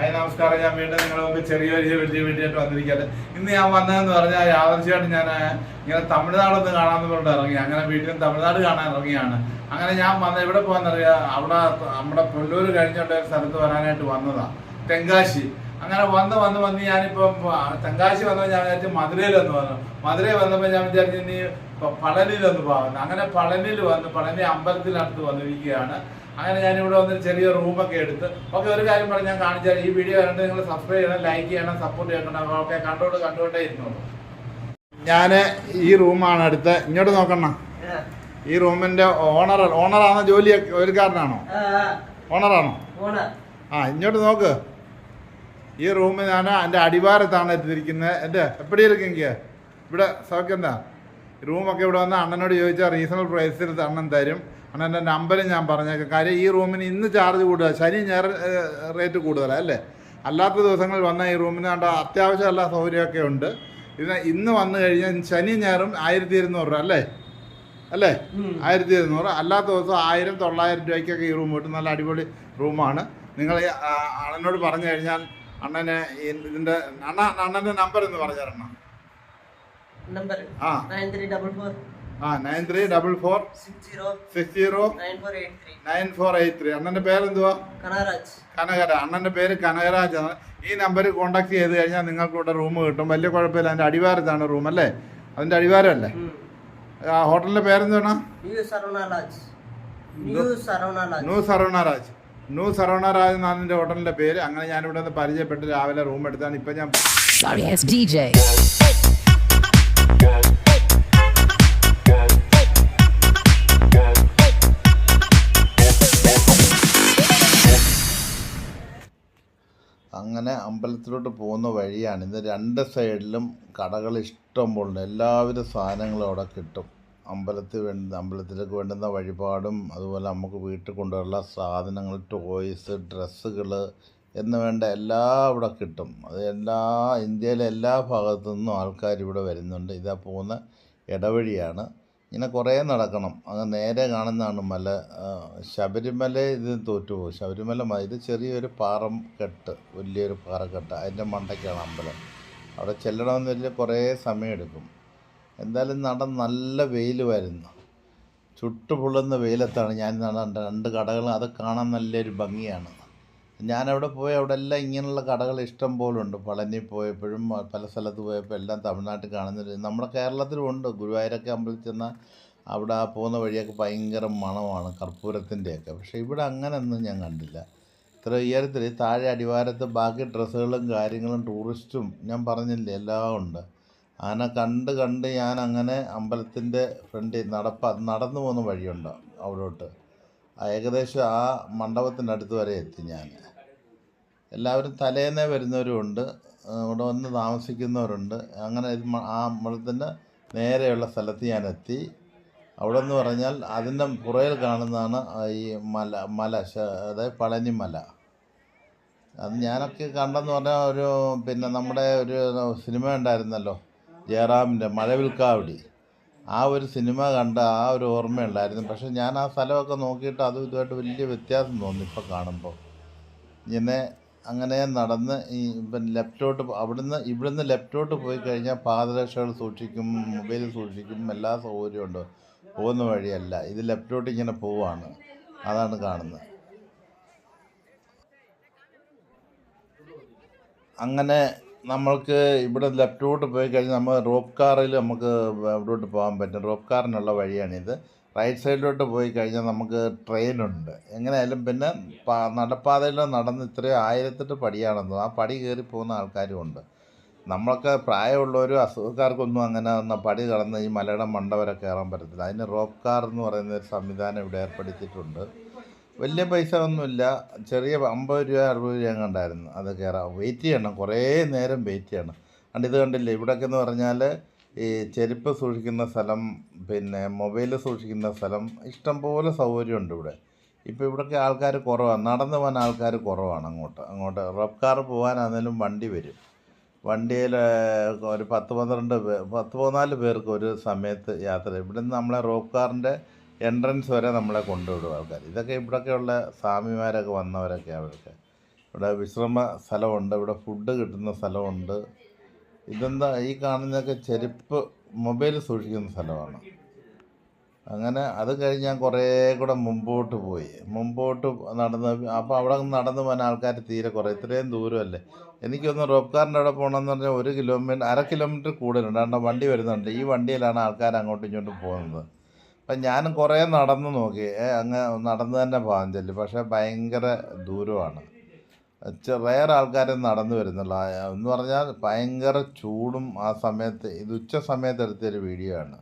Hi നമസ്കാരം. ഞാൻ വീണ്ടും നിങ്ങളെ മുമ്പ് ചെറിയൊരു വലിയ വീഡിയോയിട്ട് വന്നിരിക്കട്ടെ ഇന്ന് ഞാൻ വന്നതെന്ന് പറഞ്ഞാൽ യാദർച്ചയായിട്ട് ഞാൻ ഇങ്ങനെ തമിഴ്നാടൊന്ന് കാണാമെന്ന് പറഞ്ഞിട്ട് ഇറങ്ങി. അങ്ങനെ വീട്ടിൽ തമിഴ്നാട് കാണാൻ ഇറങ്ങിയാണ്. അങ്ങനെ ഞാൻ വന്ന എവിടെ പോകാന്നറിയാം അവിടെ നമ്മുടെ പുല്ലൂർ കഴിഞ്ഞിട്ട് ഒരു സ്ഥലത്ത് വരാനായിട്ട് വന്നതാ. തെങ്കാശി. അങ്ങനെ വന്ന് വന്ന് വന്ന് ഞാനിപ്പം തെങ്കാശി വന്നപ്പോൾ ഞാൻ വിചാരിച്ചു മധുരയിലൊന്ന് വന്നു. മധുരയിൽ വന്നപ്പോൾ ഞാൻ വിചാരിച്ചു ഇനി പളനിയിലൊന്ന് പോകുന്നു അങ്ങനെ പളനിയിൽ വന്ന് പളനി അമ്പലത്തിനടുത്ത് വന്നിരിക്കുകയാണ്. അങ്ങനെ ഞാൻ ഇവിടെ വന്ന് ചെറിയ റൂമൊക്കെ എടുത്ത് ഓക്കെ ഒരു കാര്യം പറഞ്ഞ് ഞാൻ കാണിച്ചാൽ ഈ വീഡിയോ കണ്ട് നിങ്ങൾ സബ്സ്ക്രൈബ് ചെയ്യണം ലൈക്ക് ചെയ്യണം സപ്പോർട്ട് ചെയ്യണം. ഓക്കെ കണ്ടോട്ട് കണ്ടോട്ടേ ഇരുന്നോളൂ. ഞാൻ ഈ റൂമാണ് അടുത്ത് ഇങ്ങോട്ട് നോക്കണം ഈ റൂമിന്റെ ഓണർ ഓണറാണോ ജോലി ഒരുക്കാരനാണോ? ഓണറാണോ ആ. ഇങ്ങോട്ട് നോക്ക്. ഈ റൂമിൽ ഞാൻ എന്റെ അടിവാരത്താണ് എത്തിയിരിക്കുന്നത്. എന്റെ എപ്പടി ഇരിക്കെങ്കിൽ ഇവിടെ സൗഖ്യന്താ റൂമൊക്കെ ഇവിടെ വന്ന് അണ്ണനോട് ചോദിച്ചാൽ റീസണബിൾ പ്രൈസിൽ അണ്ണൻ തരും. അണ്ണന്റെ നമ്പരും ഞാൻ പറഞ്ഞേക്കാം. കാര്യം ഈ റൂമിന് ഇന്ന് ചാർജ് കൂടുതലാണ് ശനി ഞായർ റേറ്റ് കൂടുതലാണ് അല്ലേ? അല്ലാത്ത ദിവസങ്ങളിൽ വന്ന ഈ റൂമിന് കണ്ട അത്യാവശ്യം എല്ലാ സൗകര്യമൊക്കെ ഉണ്ട്. ഇതിന് ഇന്ന് വന്നു കഴിഞ്ഞാൽ ശനി ഞായറും ആയിരത്തി ഇരുന്നൂറ് രൂപ അല്ലേ? അല്ലേ? ആയിരത്തി ഇരുന്നൂറ്. അല്ലാത്ത ദിവസം ആയിരം തൊള്ളായിരം രൂപയ്ക്കൊക്കെ ഈ റൂം കിട്ടും നല്ല അടിപൊളി റൂമാണ്. നിങ്ങൾ അണ്ണനോട് പറഞ്ഞു കഴിഞ്ഞാൽ അണ്ണനെ ഇതിന്റെ അണ്ണ അണ്ണന്റെ നമ്പർ എന്ന് പറഞ്ഞു തരണം. നമ്പർ. ആ. Nine three double four. ആ nine three double four six zero nine four eight three അണ്ണന്റെ പേരെന്തുവാ? കനകരാജ്. കനകര. അണ്ണന്റെ പേര് കനകരാജ്. ആണ് ഈ നമ്പറിൽ കോണ്ടാക്ട് ചെയ്ത് കഴിഞ്ഞാൽ നിങ്ങൾക്ക് ഇവിടെ റൂം കിട്ടും. വലിയ കുഴപ്പമില്ല. അതിന്റെ അടിവാരത്താണ് റൂം അല്ലേ? അതിന്റെ അടിവാരമല്ലേ? ആ ഹോട്ടലിന്റെ പേരെന്താണ് ന്യൂ സരവണ ലാജ് ന്യൂ സരവണ ലാജ് നൂ സറവണ രാജ് നൂ സറവണ എന്നാണ് എന്റെ ഹോട്ടലിന്റെ പേര്. അങ്ങനെ ഞാനിവിടെ നിന്ന് പരിചയപ്പെട്ട് രാവിലെ റൂം എടുത്താണ്. ഇപ്പം ഞാൻ അമ്പലത്തിലോട്ട് പോകുന്ന വഴിയാണ്. ഇത് രണ്ട് സൈഡിലും കടകൾ ഇഷ്ടം പോലെ എല്ലാവിധ സാധനങ്ങളും അവിടെ കിട്ടും. അമ്പലത്തിൽ വേണ്ട അമ്പലത്തിലേക്ക് വേണ്ടുന്ന വഴിപാടും അതുപോലെ നമുക്ക് വീട്ടിൽ കൊണ്ടുവരുന്ന സാധനങ്ങൾ ടോയ്സ് ഡ്രസ്സുകൾ എന്ന് വേണ്ട എല്ലാം ഇവിടെ കിട്ടും. അത് എല്ലാ ഇന്ത്യയിലെ എല്ലാ ഭാഗത്തു നിന്നും ആൾക്കാർ ഇവിടെ വരുന്നുണ്ട്. ഇതാ പോകുന്ന ഇടവഴിയാണ്. ഇങ്ങനെ കുറേ നടക്കണം. അങ്ങ് നേരെ കാണുന്നതാണ് മല. ശബരിമല ഇത് തോറ്റുപോകും ശബരിമല ഇത് ചെറിയൊരു കെട്ട് വലിയൊരു പാറക്കെട്ട്. അതിന്റെ മണ്ടയ്ക്കാണ് അമ്പലം. അവിടെ ചെല്ലണമെന്ന് വലിയ കുറേ സമയമെടുക്കും. എന്തായാലും നട നല്ല വെയിൽ വരുന്നു. ചുട്ടുപൊള്ളുന്ന വെയിലത്താണ് ഞാൻ നട രണ്ട് കടകളും. അത് കാണാൻ നല്ലൊരു ഭംഗിയാണ്. ഞാനവിടെ പോയി അവിടെ എല്ലാം ഇങ്ങനെയുള്ള കടകൾ ഇഷ്ടം പോലെ ഉണ്ട് പളനി പോയപ്പോഴും പല സ്ഥലത്ത് പോയപ്പോൾ എല്ലാം തമിഴ്നാട്ടിൽ കാണുന്നൊരു നമ്മുടെ കേരളത്തിലും ഉണ്ട്. ഗുരുവായൂരൊക്കെ അമ്പലത്തിൽ ചെന്നാൽ അവിടെ ആ പോകുന്ന വഴിയൊക്കെ ഭയങ്കര മണമാണ് കർപ്പൂരത്തിന്റെയൊക്കെ. പക്ഷേ ഇവിടെ അങ്ങനെയൊന്നും ഞാൻ കണ്ടില്ല. ഇത്ര ഉയരത്തിൽ താഴെ അടിവാരത്ത് ബാക്കി ഡ്രസ്സുകളും കാര്യങ്ങളും ടൂറിസ്റ്റും ഞാൻ പറഞ്ഞില്ലേ എല്ലാം ഉണ്ട്. അങ്ങനെ കണ്ട് കണ്ട് ഞാൻ അങ്ങനെ അമ്പലത്തിന്റെ ഫ്രണ്ടിൽ നടപ്പ് നടന്നു പോകുന്ന വഴിയുണ്ട് അവിടോട്ട്? ഏകദേശം ആ മണ്ഡപത്തിന്റെ അടുത്ത് വരെ എത്തി ഞാൻ. എല്ലാവരും തലേന്നേ വരുന്നവരുമുണ്ട്. ഇവിടെ വന്ന് താമസിക്കുന്നവരുണ്ട്. അങ്ങനെ ഇത് ആ അമ്പലത്തിന്റെ നേരെയുള്ള സ്ഥലത്ത് ഞാൻ എത്തി. അവിടെ എന്ന് പറഞ്ഞാൽ അതിന്റെ പുറയിൽ കാണുന്നതാണ് ഈ മല മല അതായത് പളനി മല അത് ഞാനൊക്കെ കണ്ടെന്ന് പറഞ്ഞാൽ ഒരു പിന്നെ നമ്മുടെ ഒരു സിനിമ ഉണ്ടായിരുന്നല്ലോ. ജയറാമിന്റെ മഴവിൽക്കാവടി. ആ ഒരു സിനിമ കണ്ട ആ ഒരു ഓർമ്മയുണ്ടായിരുന്നു. പക്ഷെ ഞാൻ ആ സ്ഥലമൊക്കെ നോക്കിയിട്ട് അതും ഇതുമായിട്ട് വലിയ വ്യത്യാസം തോന്നി ഇപ്പോൾ കാണുമ്പോൾ. ഇങ്ങനെ അങ്ങനെ നടന്ന് ഈ ഇപ്പം ലെഫ്റ്റോട്ട് അവിടുന്ന് ഇവിടുന്ന് ലെഫ്റ്റോട്ട് പോയി കഴിഞ്ഞാൽ പാദരക്ഷകൾ സൂക്ഷിക്കും മൊബൈൽ സൂക്ഷിക്കും എല്ലാ സൗകര്യവും ഉണ്ട്. പോകുന്ന വഴിയല്ല. ഇത് ലെഫ്റ്റോട്ട് ഇങ്ങനെ പോവാണ്. അതാണ് കാണുന്നത്. അങ്ങനെ നമ്മൾക്ക് ഇവിടെ ലെഫ്റ്റോട്ട് പോയി കഴിഞ്ഞാൽ നമ്മൾ റോപ്പ് കാറിൽ നമുക്ക് എവിടോട്ട് പോകാൻ പറ്റും. റോപ്പ് കാറിനുള്ള വഴിയാണിത് റൈറ്റ് സൈഡിലോട്ട് പോയി കഴിഞ്ഞാൽ നമുക്ക് ട്രെയിനുണ്ട്. എങ്ങനെയായാലും പിന്നെ നടപ്പാതയിൽ നടന്ന് ഇത്രയും ആയിരത്തെട്ട് പടിയാണെന്ന് ആ പടി കയറി പോകുന്ന ആൾക്കാരും ഉണ്ട്. നമ്മളൊക്കെ പ്രായമുള്ളവരും അസുഖക്കാർക്കൊന്നും അങ്ങനെ ഒന്ന് പടി കടന്ന് ഈ മലയുടെ മണ്ട വരെ കയറാൻ പറ്റത്തില്ല. അതിന് റോപ്പ് കാർ എന്ന് പറയുന്ന ഒരു സംവിധാനം ഇവിടെ ഏർപ്പെടുത്തിയിട്ടുണ്ട്. വലിയ പൈസ ഒന്നുമില്ല ചെറിയ അമ്പത് രൂപ അറുപത് രൂപ കണ്ടായിരുന്നു അത് കയറാം വെയിറ്റ് ചെയ്യണം. കുറേ നേരം വെയിറ്റ് ചെയ്യണം. കണ്ട് ഇത് കണ്ടില്ലേ? ഇവിടെയൊക്കെ എന്ന് പറഞ്ഞാൽ ഈ ചെരുപ്പ് സൂക്ഷിക്കുന്ന സ്ഥലം പിന്നെ മൊബൈൽ സൂക്ഷിക്കുന്ന സ്ഥലം ഇഷ്ടംപോലെ സൗകര്യമുണ്ട് ഇവിടെ. ഇപ്പോൾ ഇവിടെയൊക്കെ ആൾക്കാർ കുറവാണ് നടന്നു പോകാൻ ആൾക്കാർ കുറവാണ് അങ്ങോട്ട്. അങ്ങോട്ട് റബ് കാർ പോകാനാണെങ്കിലും വണ്ടി വരും. വണ്ടിയിൽ ഒരു പത്ത് പന്ത്രണ്ട് പേ പത്ത് പതിനാല് പേർക്ക് ഒരു സമയത്ത് യാത്ര. ഇവിടുന്ന് നമ്മളെ റോപ്പ് കാറിന്റെ എൻട്രൻസ് വരെ നമ്മളെ കൊണ്ടുവിടും ആൾക്കാർ ഇതൊക്കെ ഇവിടെയൊക്കെയുള്ള സ്വാമിമാരൊക്കെ വന്നവരൊക്കെ അവർക്ക് ഇവിടെ വിശ്രമ സ്ഥലമുണ്ട് ഇവിടെ ഫുഡ് കിട്ടുന്ന സ്ഥലമുണ്ട്. ഇതെന്താ ഈ കാണുന്നതൊക്കെ ചെരുപ്പ് മൊബൈൽ സൂക്ഷിക്കുന്ന സ്ഥലമാണ്. അങ്ങനെ അത് കഴിഞ്ഞ് ഞാൻ കുറേ കൂടെ മുമ്പോട്ട് പോയി. മുമ്പോട്ട് നടന്ന് അപ്പോൾ അവിടെ നടന്ന് പോകാൻ ആൾക്കാർ തീരെ കുറേ ഇത്രയും ദൂരമല്ലേ? എനിക്കൊന്ന് റോപ്പ് കാറിന്റെ അവിടെ പോകണമെന്ന് പറഞ്ഞാൽ ഒരു കിലോമീറ്റർ അര കിലോമീറ്റർ കൂടുതലുണ്ട്. കാരണം വണ്ടി വരുന്നുണ്ട്. ഈ വണ്ടിയിലാണ് ആൾക്കാർ അങ്ങോട്ടും ഇങ്ങോട്ടും പോകുന്നത്. അപ്പം ഞാനും കുറേ നടന്ന് നോക്കി. അങ്ങ് നടന്ന് തന്നെ പോകാൻ ചെല്ലു. പക്ഷേ ഭയങ്കര ദൂരമാണ്. റയർ ആൾക്കാരെ നടന്നു വരുന്നില്ല എന്ന് പറഞ്ഞാൽ ഭയങ്കര ചൂടും ആ സമയത്ത് ഇത് ഉച്ച സമയത്ത് എടുത്തൊരു വീഡിയോ ആണ്.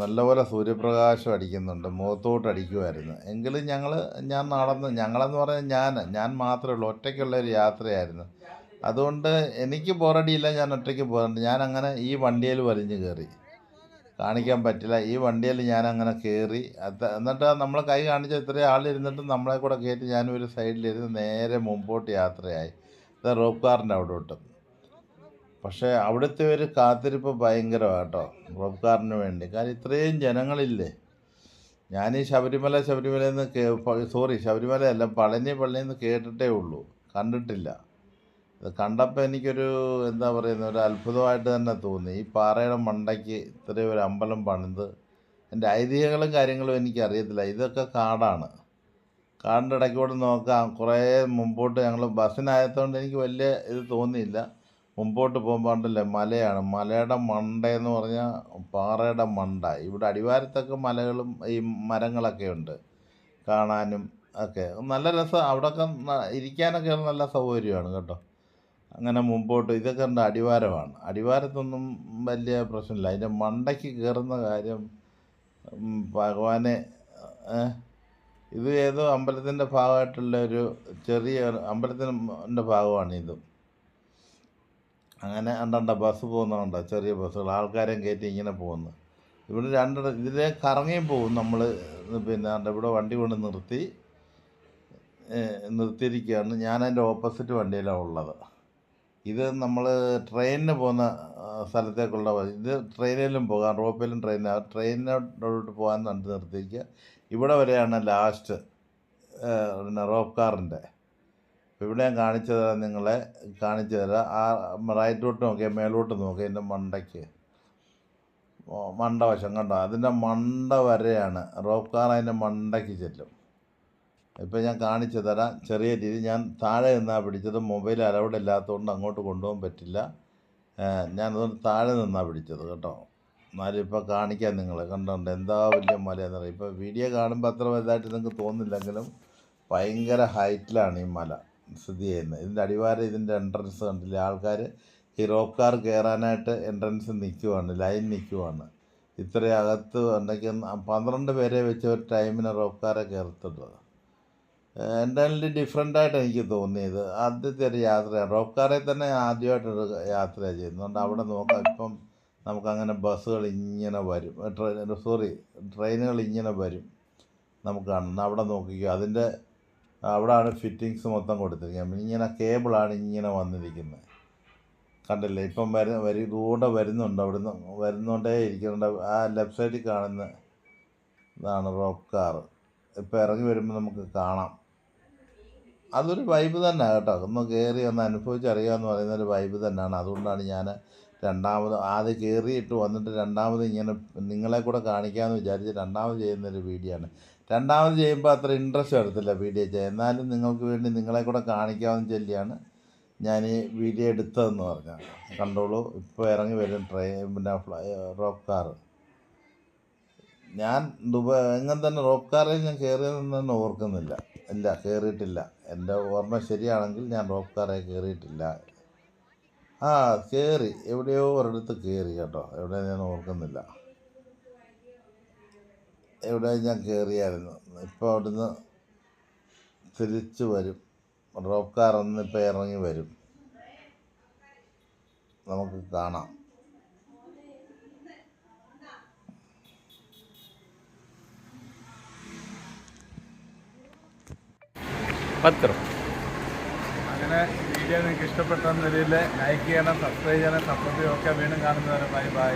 നല്ലപോലെ സൂര്യപ്രകാശം അടിക്കുന്നുണ്ട്. മുഖത്തോട്ട് അടിക്കുമായിരുന്നു എങ്കിലും ഞങ്ങൾ ഞാൻ നടന്ന് ഞങ്ങളെന്ന് പറഞ്ഞാൽ ഞാൻ ഞാൻ മാത്രമേ ഉള്ളൂ. ഒറ്റയ്ക്കുള്ള ഒരു യാത്രയായിരുന്നു. അതുകൊണ്ട് എനിക്ക് ബോറടിയില്ല ഞാൻ ഒറ്റയ്ക്ക് പോകുന്നുണ്ട് ഞാൻ അങ്ങനെ ഈ വണ്ടിയിൽ വലിഞ്ഞു കയറി. കാണിക്കാൻ പറ്റില്ല. ഈ വണ്ടിയിൽ ഞാൻ അങ്ങനെ കയറി അത് എന്നിട്ട് നമ്മൾ കൈ കാണിച്ച ഇത്രയും ആളിരുന്നിട്ട് നമ്മളെ കൂടെ കയറ്റി ഞാനും ഒരു സൈഡിലിരുന്ന് നേരെ മുമ്പോട്ട് യാത്രയായി. ഇത് റോപ്പ് കാറിന്റെ അവിടോട്ട്. പക്ഷേ അവിടുത്തെ ഒരു കാത്തിരിപ്പ് ഭയങ്കരമാണ് കേട്ടോ റോപ്പ് കാറിന് വേണ്ടി. കാരണം ഇത്രയും ജനങ്ങളില്ലേ. ഞാൻ ഈ ശബരിമല ശബരിമലയിൽ നിന്ന് സോറി ശബരിമലയല്ല പളനി പള്ളിയിൽ നിന്ന് കേട്ടിട്ടേ ഉള്ളൂ. കണ്ടിട്ടില്ല. ഇത് കണ്ടപ്പോൾ എനിക്കൊരു എന്താ പറയുന്ന ഒരു അത്ഭുതമായിട്ട് തന്നെ തോന്നി. ഈ പാറയുടെ മണ്ടയ്ക്ക് ഇത്രയും ഒരു അമ്പലം പണിത് എന്റെ ഐതിഹ്യങ്ങളും കാര്യങ്ങളും എനിക്കറിയത്തില്ല. ഇതൊക്കെ കാടാണ്. കാടിന്റെ ഇടയ്ക്കൂടെ നോക്കാം. കുറേ മുമ്പോട്ട് ഞങ്ങൾ ബസ്സിനായതുകൊണ്ട് എനിക്ക് വലിയ ഇത് തോന്നിയില്ല. മുമ്പോട്ട് പോകുമ്പോൾ ഉണ്ടല്ലേ മലയാണ്. മലയുടെ മണ്ടയെന്ന് പറഞ്ഞാൽ പാറയുടെ മണ്ട. ഇവിടെ അടിവാരത്തൊക്കെ മലകളും ഈ മരങ്ങളൊക്കെ ഉണ്ട് കാണാനും ഒക്കെ. നല്ല രസം. അവിടെയൊക്കെ ഇരിക്കാനൊക്കെ നല്ല സൗകര്യമാണ് കേട്ടോ. അങ്ങനെ മുമ്പോട്ട് ഇതൊക്കെ എന്റെ അടിവാരമാണ്. അടിവാരത്തൊന്നും വലിയ പ്രശ്നമില്ല. അതിന്റെ മണ്ടയ്ക്ക് കയറുന്ന കാര്യം ഭഗവാനെ ഇത് ഏതോ അമ്പലത്തിന്റെ ഭാഗമായിട്ടുള്ള ഒരു ചെറിയ അമ്പലത്തിന്റെ ഭാഗമാണ് ഇതും. അങ്ങനെ അണ്ടണ്ട ബസ് പോകുന്നുണ്ടോ ചെറിയ ബസ്സുകൾ ആൾക്കാരെയും കയറ്റി ഇങ്ങനെ പോകുന്നു ഇവിടെ രണ്ടിട ഇതിലെ കറങ്ങിയും പോകും നമ്മൾ പിന്നെ ഇവിടെ വണ്ടി കൊണ്ട് നിർത്തി നിർത്തിയിരിക്കുകയാണ്. ഞാൻ അതിന്റെ ഓപ്പോസിറ്റ് വണ്ടിയിലാണ് ഉള്ളത്. ഇത് നമ്മൾ ട്രെയിനിന് പോകുന്ന സ്ഥലത്തേക്കുള്ള വഴി. ഇത് ട്രെയിനിലും പോകാം റോപ്പിലും ട്രെയിൻ. ട്രെയിനിനോട്ട് പോകാൻ കണ്ടു നിർത്തിയിരിക്കുക. ഇവിടെ വരെയാണ് ലാസ്റ്റ് പിന്നെ റോപ്പ് കാറിന്റെ. ഇവിടെ ഞാൻ കാണിച്ചു തരാം നിങ്ങളെ കാണിച്ചു തരാം. ആ റൈറ്റോട്ട് നോക്കിയാൽ മേലോട്ട് നോക്കി എന്റെ മണ്ടയ്ക്ക്. മണ്ട വശം കണ്ടോ? അതിന്റെ മണ്ട വരെയാണ്. റോപ്പ് കാർ അതിന്റെ മണ്ടയ്ക്ക് ചെല്ലും. ഇപ്പം ഞാൻ കാണിച്ചു തരാം. ചെറിയ രീതി ഞാൻ താഴെ നിന്നാണ് പിടിച്ചത്. മൊബൈൽ അലൗഡ് ഇല്ലാത്തതുകൊണ്ട് അങ്ങോട്ട് കൊണ്ടുപോകാൻ പറ്റില്ല. ഞാനതുകൊണ്ട് താഴെ നിന്നാണ് പിടിച്ചത് കേട്ടോ. എന്നാലും ഇപ്പോൾ കാണിക്കാം നിങ്ങൾ കണ്ടോണ്ട് എന്താ വലിയ മലയെന്ന് പറയും ഇപ്പോൾ വീഡിയോ കാണുമ്പോൾ അത്ര വലുതായിട്ട് നിങ്ങൾക്ക് തോന്നില്ലെങ്കിലും ഭയങ്കര ഹൈറ്റിലാണ് ഈ മല സ്ഥിതി ചെയ്യുന്നത്. ഇതിന്റെ അടിവാരം ഇതിന്റെ എൻട്രൻസ് കണ്ടില്ലേ? ആൾക്കാർ ഈ റോപ്പ് കാർ കയറാനായിട്ട് എൻട്രൻസ് നിൽക്കുവാണ് ലൈൻ നിൽക്കുവാണ്. ഇത്രയും അകത്ത് ഉണ്ടെങ്കിൽ പന്ത്രണ്ട് പേരെ വെച്ച് ഒരു ടൈമിന് റോപ്പ് കയറത്തുള്ളത് എന്റെ ഡിഫറെന്റ് ആയിട്ട് എനിക്ക് തോന്നിയത്. ആദ്യത്തെ ഒരു യാത്രയാണ്. റോപ്പ് കാറിൽ തന്നെ ആദ്യമായിട്ടൊരു യാത്ര ചെയ്യുന്നുണ്ട് അവിടെ നോക്കാം. ഇപ്പം നമുക്കങ്ങനെ ബസ്സുകൾ ഇങ്ങനെ വരും. ട്രെയിൻ സോറി ട്രെയിനുകൾ ഇങ്ങനെ വരും. നമുക്ക് കാണുന്നത്. അവിടെ നോക്കിക്കോ. അതിന്റെ അവിടെയാണ് ഫിറ്റിങ്സ് മൊത്തം കൊടുത്തിരിക്കുന്നത്. ഇങ്ങനെ കേബിളാണ് ഇങ്ങനെ വന്നിരിക്കുന്നത്. കണ്ടില്ലേ? ഇപ്പം വരുന്ന വരി കൂടെ വരുന്നുണ്ട്. അവിടുന്ന് വരുന്നുകൊണ്ടേ ഇരിക്കുന്നുണ്ട്. ആ ലെഫ്റ്റ് സൈഡിൽ കാണുന്ന ഇതാണ് റോക്ക് കാർ ഇപ്പം ഇറങ്ങി വരുമ്പോൾ നമുക്ക് കാണാം. അതൊരു വൈബ് തന്നെ കേട്ടോ. ഒന്ന് കയറി ഒന്ന് അനുഭവിച്ചറിയാമെന്ന് പറയുന്ന ഒരു വൈബ് തന്നെയാണ്. അതുകൊണ്ടാണ് ഞാൻ രണ്ടാമത് ആദ്യം കയറിയിട്ട് വന്നിട്ട് രണ്ടാമത് ഇങ്ങനെ നിങ്ങളെ കൂടെ കാണിക്കാമെന്ന് വിചാരിച്ച് രണ്ടാമത് ചെയ്യുന്നൊരു വീഡിയോ ആണ്. രണ്ടാമത് ചെയ്യുമ്പോൾ അത്ര ഇൻട്രസ്റ്റ് എടുത്തില്ല വീഡിയോ ചെയ്യാൻ. എന്നാലും നിങ്ങൾക്ക് വേണ്ടി നിങ്ങളെ കൂടെ കാണിക്കാമെന്ന് ചൊല്ലിയാണ് ഞാൻ ഈ വീഡിയോ എടുത്തതെന്ന് പറഞ്ഞാൽ. കണ്ടോളൂ ഇപ്പോൾ ഇറങ്ങി വരും ട്രെയിൻ പിന്നെ ഫ്ലൈ റോപ്പ് കാറ് ഞാൻ ദുബായ് എങ്ങനെ തന്നെ റോപ്പ് കാറിൽ ഞാൻ കയറിയതെന്ന് തന്നെ ഓർക്കുന്നില്ല. ഇല്ല കയറിയിട്ടില്ല എന്റെ ഓർമ്മ ശരിയാണെങ്കിൽ ഞാൻ റോപ്പ് കാറെ കയറിയിട്ടില്ല ആ കയറി എവിടെയോ ഒരിടത്ത് കയറി കേട്ടോ. എവിടെ ഞാൻ ഓർക്കുന്നില്ല. എവിടെ ഞാൻ കയറിയായിരുന്നു ഇപ്പോൾ അവിടുന്ന് തിരിച്ചു വരും. റോപ്പ് കാർ ഒന്നിപ്പോൾ ഇറങ്ങി വരും. നമുക്ക് കാണാം. അങ്ങനെ വീഡിയോ നിങ്ങൾക്ക് ഇഷ്ടപ്പെട്ട നിലയിൽ ലൈക്ക് ചെയ്യണം സബ്സ്ക്രൈബ് ചെയ്യണം സപ്പോർട്ട് ചെയ്യുമൊക്കെ വീണ്ടും കാണുന്നവരെ ബൈ ബൈ